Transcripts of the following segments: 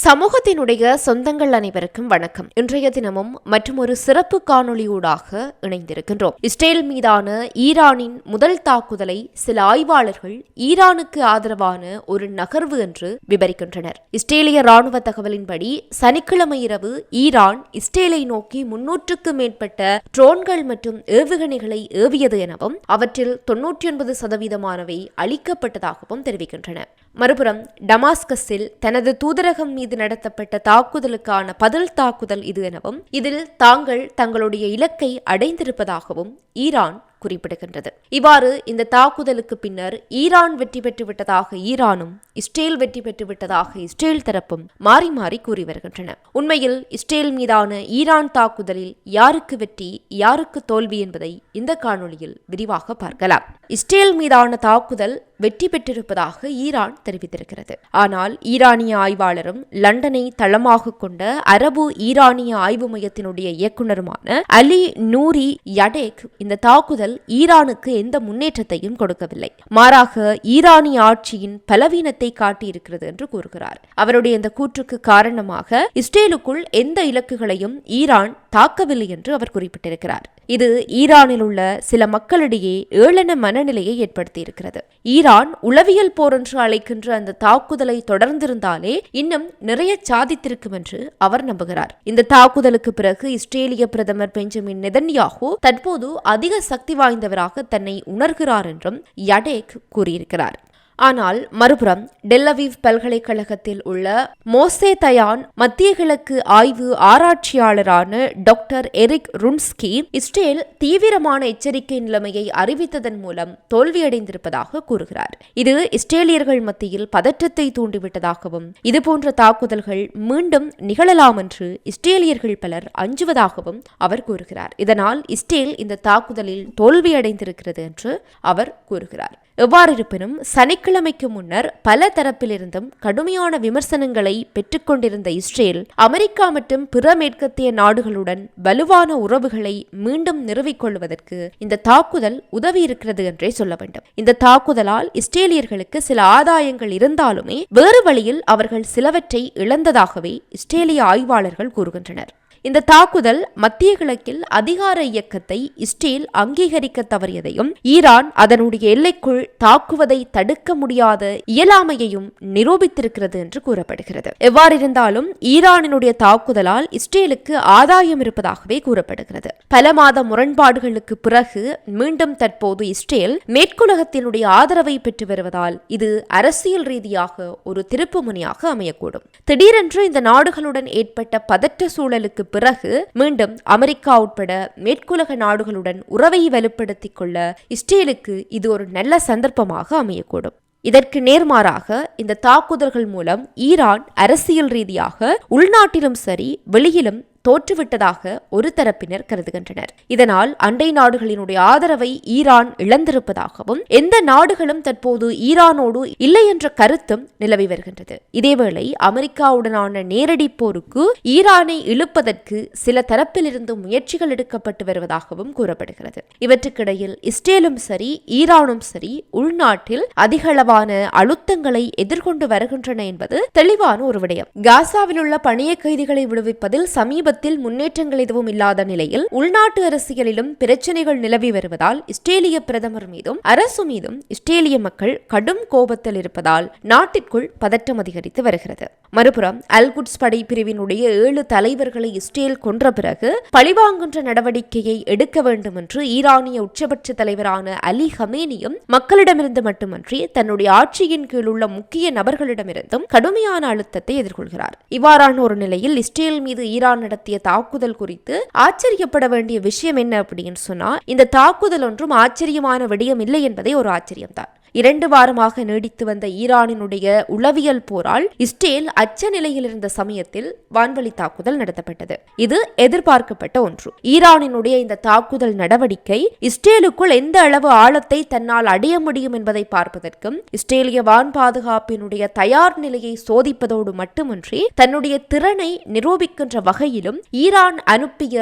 சமூகத்தினுடைய சொந்தங்கள் அனைவருக்கும் வணக்கம். இன்றைய தினமும் மற்றும் ஒரு சிறப்பு காணொளியூடாக இணைந்திருக்கின்றோம். இஸ்ரேல் மீதான ஈரானின் முதல் தாக்குதலை சில ஆய்வாளர்கள் ஈரானுக்கு ஆதரவான ஒரு நகர்வு என்று விவரிக்கின்றனர். இஸ்ரேலிய ராணுவ தகவலின்படி சனிக்கிழமை இரவு ஈரான் இஸ்ரேலை நோக்கி முன்னூற்றுக்கு மேற்பட்ட ட்ரோன்கள் மற்றும் ஏவுகணைகளை ஏவியது எனவும் அவற்றில் தொன்னூற்றி ஒன்பது சதவீதமானவை அளிக்கப்பட்டதாகவும் தெரிவிக்கின்றன. மறுபுறம் டமாஸ்கஸில் தனது தூதரகம் மீது நடத்தப்பட்ட தாக்குதலுக்கான பதில் தாக்குதல் இது எனவும் இதில் தாங்கள் தங்களுடைய இலக்கை அடைந்திருப்பதாகவும் ஈரான் குறிப்பிடுகின்றது. இவ்வாறு இந்த தாக்குதலுக்கு பின்னர் ஈரான் வெற்றி பெற்று விட்டதாக ஈரானும் இஸ்ரேல் வெற்றி பெற்று விட்டதாக இஸ்ரேல் தரப்பும் மாறி மாறி கூறி வருகின்றன. உண்மையில் இஸ்ரேல் மீதான ஈரான் தாக்குதலில் யாருக்கு வெற்றி யாருக்கு தோல்வி என்பதை இந்த காணொளியில் விரிவாக பார்க்கலாம். இஸ்ரேல் மீதான தாக்குதல் வெற்றி பெற்றிருப்பதாக ஈரான் தெரிவித்திருக்கிறது. ஆனால் ஈரானிய ஆய்வாளரும் லண்டனை தளமாக கொண்ட அரபு ஈரானிய ஆய்வு மையத்தினுடைய இயக்குநருமான அலி நூரி யடேக் இந்த தாக்குதல் ஈரானுக்கு எந்த முன்னேற்றத்தையும் கொடுக்கவில்லை. மாறாக ஈரானிய ஆட்சியின் பலவீனத்தை காட்டியிருக்கிறது என்று கூறுகிறார். அவருடைய இந்த கூற்றுக்கு காரணமாக இஸ்ரேலுக்குள் எந்த இலக்குகளையும் ஈரான் தாக்கவில்லை என்று அவர் குறிப்பிட்டிருக்கிறார். இது ஈரானில் உள்ள சில மக்களிடையே ஏளன மனநிலையை ஏற்படுத்தியிருக்கிறது. ஈரான் உளவியல் போர் என்று அழைக்கின்ற அந்த தாக்குதலை தொடர்ந்திருந்தாலே இன்னும் நிறைய சாதித்திருக்கும் என்று அவர் நம்புகிறார். இந்த தாக்குதலுக்கு பிறகு இஸ்ரேலிய பிரதமர் பெஞ்சமின் நெதன்யாகு தற்போது அதிக சக்தி வாய்ந்தவராக தன்னை உணர்கிறார் என்றும் யடேக் கூறியிருக்கிறார். ஆனால் மறுபுறம் டெல்லவீவ் பல்கலைக்கழகத்தில் உள்ள மோசே தயான் மத்திய கிழக்கு ஆய்வு ஆராய்ச்சியாளரான டாக்டர் எரிக் ருன்ஸ்கி இஸ்ரேல் தீவிரமான எச்சரிக்கை நிலைமையை அறிவித்ததன் மூலம் தோல்வியடைந்திருப்பதாக கூறுகிறார். இது இஸ்ரேலியர்கள் மத்தியில் பதற்றத்தை தூண்டிவிட்டதாகவும் இதுபோன்ற தாக்குதல்கள் மீண்டும் நிகழலாம் என்று இஸ்ரேலியர்கள் பலர் அஞ்சுவதாகவும் அவர் கூறுகிறார். இதனால் இஸ்ரேல் இந்த தாக்குதலில் தோல்வியடைந்திருக்கிறது என்று அவர் கூறுகிறார். எவ்வாறிருப்பினும் சனிக்கிழமைக்கு முன்னர் பல தரப்பிலிருந்தும் கடுமையான விமர்சனங்களை பெற்றுக்கொண்டிருந்த இஸ்ரேல் அமெரிக்கா மற்றும் பிற மேற்கத்திய நாடுகளுடன் வலுவான உறவுகளை மீண்டும் நிறுவிக்கொள்வதற்கு இந்த தாக்குதல் உதவி இருக்கிறது என்றே சொல்ல வேண்டும். இந்த தாக்குதலால் இஸ்ரேலியர்களுக்கு சில ஆதாயங்கள் இருந்தாலுமே வேறு வழியில் அவர்கள் சிலவற்றை இழந்ததாகவே இஸ்ரேலிய ஆய்வாளர்கள் கூறுகின்றனர். இந்த தாக்குதல் மத்திய கிழக்கில் அதிகார இயக்கத்தை இஸ்ரேல் அங்கீகரிக்க தவறியதையும் ஈரான் அதனுடைய எல்லைக்குள் தாக்குவதை தடுக்க முடியாத இயலாமையையும் நிரூபித்திருக்கிறது என்று கூறப்படுகிறது. எவ்வாறிருந்தாலும் ஈரானினுடைய தாக்குதலால் இஸ்ரேலுக்கு ஆதாயம் இருப்பதாகவே கூறப்படுகிறது. பல மாத முரண்பாடுகளுக்கு பிறகு மீண்டும் தற்போது இஸ்ரேல் மேற்குலகத்தினுடைய ஆதரவை பெற்று வருவதால் இது அரசியல் ரீதியாக ஒரு திருப்பு முனையாக அமையக்கூடும். திடீரென்று இந்த நாடுகளுடன் ஏற்பட்ட பதற்ற சூழலுக்கு பிறகு மீண்டும் அமெரிக்கா உட்பட மேற்குலக நாடுகளுடன் உறவை வலுப்படுத்திக் கொள்ள இஸ்ரேலுக்கு இது ஒரு நல்ல சந்தர்ப்பமாக அமையக்கூடும். இதற்கு நேர்மாறாக இந்த தாக்குதல்கள் மூலம் ஈரான் அரசியல் ரீதியாக உள்நாட்டிலும் சரி வெளியிலும் தோற்றுவிட்டதாக ஒரு தரப்பினர் கருதுகின்றனர். இதனால் அண்டை நாடுகளினுடைய ஆதரவை ஈரான் இழந்திருப்பதாகவும் எந்த நாடுகளும் தற்போது ஈரானோடு இல்லை என்ற கருத்தும் நிலவி வருகின்றது. இதேவேளை அமெரிக்காவுடனான நேரடி போருக்கு ஈரானை இழுப்பதற்கு சில தரப்பிலிருந்து முயற்சிகள் எடுக்கப்பட்டு வருவதாகவும் கூறப்படுகிறது. இவற்றுக்கிடையில் இஸ்ரேலும் சரி ஈரானும் சரி உள்நாட்டில் அதிகளவான அழுத்தங்களை எதிர்கொண்டு வருகின்றன என்பது தெளிவான ஒரு விடயம். காசாவில் உள்ள பணிய கைதிகளை விடுவிப்பதில் சமீப சமீபத்தில் முன்னேற்றங்கள் எதுவும் இல்லாத நிலையில் உள்நாட்டு அரசியலிலும் பிரச்சனைகள் நிலவி வருவதால் இஸ்ரேலிய பிரதமர் மீதும் அரசு மீதும் இஸ்ரேலிய மக்கள் கடும் கோபத்தில் இருப்பதால் நாட்டிற்குள் பதற்றம் அதிகரித்து வருகிறது. மறுபுறம் அல்குட்ஸ் படை பிரிவினுடைய ஏழு தலைவர்களை இஸ்ரேல் கொன்ற பிறகு பழிவாங்குகின்ற நடவடிக்கையை எடுக்க வேண்டும் என்று ஈரானிய உச்சபட்ச தலைவரான அலி ஹமேனியும் மக்களிடமிருந்து மட்டுமன்றி தன்னுடைய ஆட்சியின் கீழ் உள்ள முக்கிய நபர்களிடமிருந்தும் கடுமையான அழுத்தத்தை எதிர்கொள்கிறார். இவ்வாறான ஒரு நிலையில் இஸ்ரேல் மீது ஈரான் நடத்திய தாக்குதல் குறித்து ஆச்சரியப்பட வேண்டிய விஷயம் என்ன அப்படின்னு சொன்னா இந்த தாக்குதல் ஒன்றும் ஆச்சரியமான விடயம் இல்லை என்பதே ஒரு ஆச்சரியம்தான். இரண்டு வாரமாக நீடித்து வந்த ஈரானினுடைய உளவியல் போரால் இஸ்ரேல் அச்ச நிலையில் இருந்த சமயத்தில் வான்வழி தாக்குதல் நடத்தப்பட்டது. இது எதிர்பார்க்கப்பட்ட ஒன்று. ஈரானினுடைய இந்த தாக்குதல் நடவடிக்கை இஸ்ரேலுக்குள் எந்த அளவு ஆழத்தை தன்னால் அடைய முடியும் என்பதை பார்ப்பதற்கும் இஸ்ரேலிய வான் பாதுகாப்பினுடைய தயார் நிலையை சோதிப்பதோடு மட்டுமின்றி தன்னுடைய திறனை நிரூபிக்கின்ற வகையிலும் ஈரான் அனுப்பிய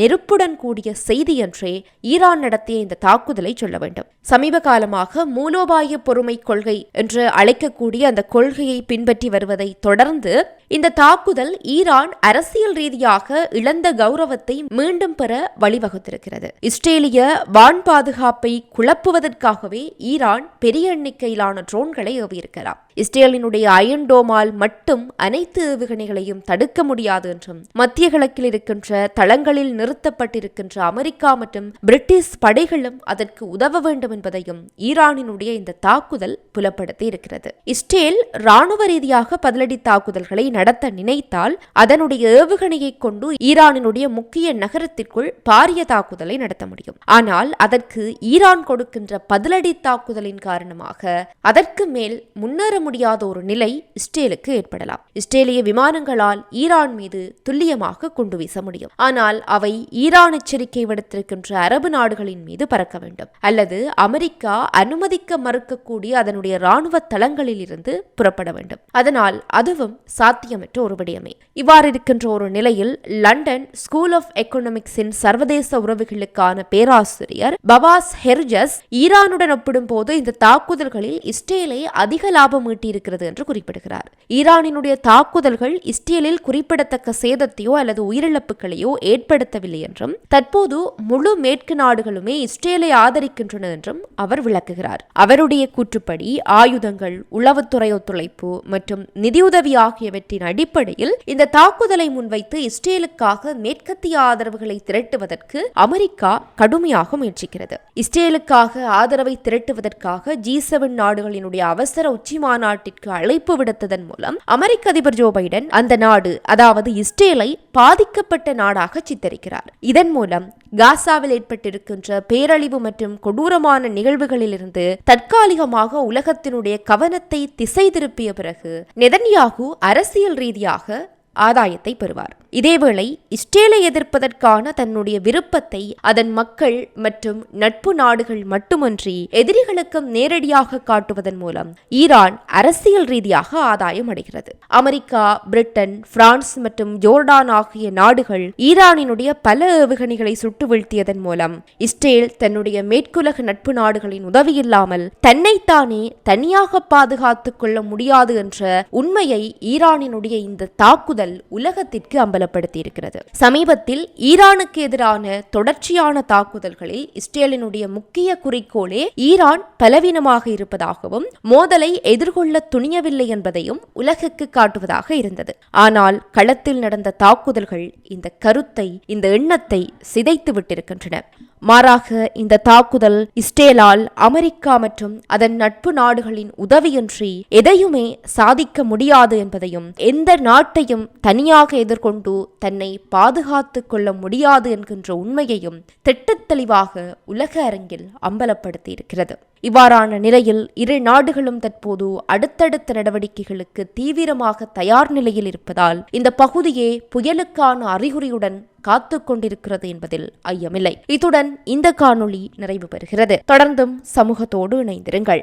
நெருப்புடன் கூடிய செய்தி என்றே ஈரான் நடத்திய இந்த தாக்குதலை சொல்ல வேண்டும். சமீப காலமாக மூலோபா மூலோபாய பொறுமை கொள்கை என்று அழைக்கக்கூடிய அந்த கொள்கையை பின்பற்றி வருவதை தொடர்ந்து இந்த தாக்குதல் ஈரான் அரசியல் ரீதியாக இழந்த கௌரவத்தை மீண்டும் பெற வழிவகுத்திருக்கிறது. இஸ்ரேலிய வான் பாதுகாப்பை குழப்புவதற்காகவே ஈரான் பெரிய எண்ணிக்கையிலான ட்ரோன்களை ஏவியிருக்கலாம். இஸ்ரேலினுடைய அயன்டோமால் மட்டும் அனைத்து ஏவுகணைகளையும் தடுக்க முடியாது என்றும் மத்திய கிழக்கில் இருக்கின்ற தளங்களில் நிறுத்தப்பட்டிருக்கின்ற அமெரிக்கா மற்றும் பிரிட்டிஷ் படைகளும் அதற்கு உதவ வேண்டும் என்பதையும் ஈரானினுடைய இந்த தாக்குதல் புலப்படுத்தி இருக்கிறது இஸ்ரேல் ராணுவ ரீதியாக பதிலடி தாக்குதல்களை நடத்த நினைத்தால் அதனுடைய ஏவுகணையை கொண்டு ஈரானினுடைய முக்கிய நகரத்திற்குள் பாரிய தாக்குதலை நடத்த முடியும். ஆனால் அதற்கு ஈரான் கொடுக்கின்ற பதிலடி தாக்குதலின் காரணமாக அதற்கு மேல் முன்னேற முடியாத ஒரு நிலை இஸ்ரேலுக்கு ஏற்படலாம். இஸ்ரேலிய விமானங்களால் ஈரான் மீது துல்லியமாக குண்டு வீச முடியும். ஆனால் அவை ஈரான் எச்சரிக்கை விடுத்திருக்கின்ற அரபு நாடுகளின் மீது பறக்க வேண்டும். அல்லது அமெரிக்கா அனுமதிக்க மறுக்கக்கூடிய அதனுடைய ராணுவ தளங்களில் இருந்து புறப்பட வேண்டும். அதனால் அதுவும் சாத்தியமற்ற ஒரு விடயமே. இவ்வாறு இருக்கின்ற ஒரு நிலையில் லண்டன் ஸ்கூல் ஆஃப் எக்கனாமிக்ஸின் சர்வதேச உறவுகளுக்கான பேராசிரியர் பவாஸ் ஹெர்ஜஸ் ஈரானுடன் ஒப்பிடும்போது இந்த தாக்குதல்களில் இஸ்ரேலை அதிக லாபம் ஈட்டியிருக்கிறது என்று குறிப்பிடுகிறார். ஈரானினுடைய தாக்குதல்கள் இஸ்ரேலில் குறிப்பிடத்தக்க சேதத்தையோ அல்லது உயிரிழப்புகளையோ ஏற்படுத்தவில்லை என்றும் தற்போது முழு மேற்கு நாடுகளுமே இஸ்ரேலை ஆதரிக்கின்றன என்றும் அவர் விளக்குகிறார். அவருடைய கூற்றுப்படி ஆயுதங்கள் உளவுத்துறை ஒத்துழைப்பு மற்றும் நிதியுதவி ஆகியவற்றின் அடிப்படையில் இந்த தாக்குதலை முன்வைத்து இஸ்ரேலுக்காக மேற்கத்திய ஆதரவுகளை திரட்டுவதற்கு அமெரிக்கா கடுமையாக முயற்சிக்கிறது. இஸ்ரேலுக்காக ஆதரவை திரட்டுவதற்காக ஜி செவன் நாடுகளினுடைய அவசர உச்சி மாநாடு நாட்டிற்கு அழைப்பு விடுத்ததன் மூலம் அமெரிக்க அதிபர் ஜோ பைடன் அந்த நாடு அதாவது இஸ்ரேலை பாதிக்கப்பட்ட நாடாக சித்தரிக்கிறார். இதன் மூலம் காசாவில் ஏற்பட்டிருக்கின்ற பேரழிவு மற்றும் கொடூரமான நிகழ்வுகளிலிருந்து தற்காலிகமாக உலகத்தினுடைய கவனத்தை திசை திருப்பிய பிறகு நெதன்யாகு அரசியல் ரீதியாக ஆதாயத்தை பெறுவார். இதேவேளை இஸ்ரேலை எதிர்ப்பதற்கான தன்னுடைய விருப்பத்தை அதன் மக்கள் மற்றும் நட்பு நாடுகள் மட்டுமன்றி எதிரிகளுக்கும் நேரடியாக காட்டுவதன் மூலம் ஈரான் அரசியல் ரீதியாக ஆதாயம் அடைகிறது. அமெரிக்கா பிரிட்டன் பிரான்ஸ் மற்றும் ஜோர்டான் ஆகிய நாடுகள் ஈரானினுடைய பல ஏவுகணைகளை சுட்டு வீழ்த்தியதன் மூலம் இஸ்ரேல் தன்னுடைய மேற்குலக நட்பு நாடுகளின் உதவியில்லாமல் தன்னைத்தானே தனியாக பாதுகாத்துக் கொள்ள முடியாது என்ற உண்மையை ஈரானினுடைய இந்த தாக்குதல் உலகத்திற்கு அம்பலப்படுத்தியிருக்கிறது. சமீபத்தில் ஈரானுக்கு எதிரான தொடர்ச்சியான தாக்குதல்களில் இஸ்ரேலினுடைய முக்கிய குறிக்கோளே ஈரான் பலவீனமாக இருப்பதாகவும் மோதலை எதிர்கொள்ள துணியவில்லை என்பதையும் உலகுக்கு காட்டுவதாக இருந்தது. ஆனால் களத்தில் நடந்த தாக்குதல்கள் இந்த கருத்தை இந்த எண்ணத்தை சிதைத்து விட்டிருக்கின்றன மாறாக இந்த தாக்குதல் இஸ்ரேலால் அமெரிக்கா மற்றும் அதன் நட்பு நாடுகளின் உதவியின்றி எதையுமே சாதிக்க முடியாது என்பதையும் எந்த நாட்டையும் தனியாக எதிர்கொண்டு தன்னை பாதுகாத்துக் கொள்ள முடியாது என்கின்ற உண்மையையும் திட்டத்தெளிவாக உலக அரங்கில் அம்பலப்படுத்தியிருக்கிறது. இவ்வாறான நிலையில் இரு நாடுகளும் தற்போது அடுத்தடுத்த நடவடிக்கைகளுக்கு தீவிரமாக தயார் நிலையில் இருப்பதால் இந்த பகுதியே புயலுக்கான அறிகுறியுடன் காத்து கொண்டிருக்கிறது என்பதில் ஐயமில்லை. இத்துடன் இந்த காணொளி நிறைவு பெறுகிறது. தொடர்ந்தும் சமூகத்தோடு இணைந்திருங்கள்.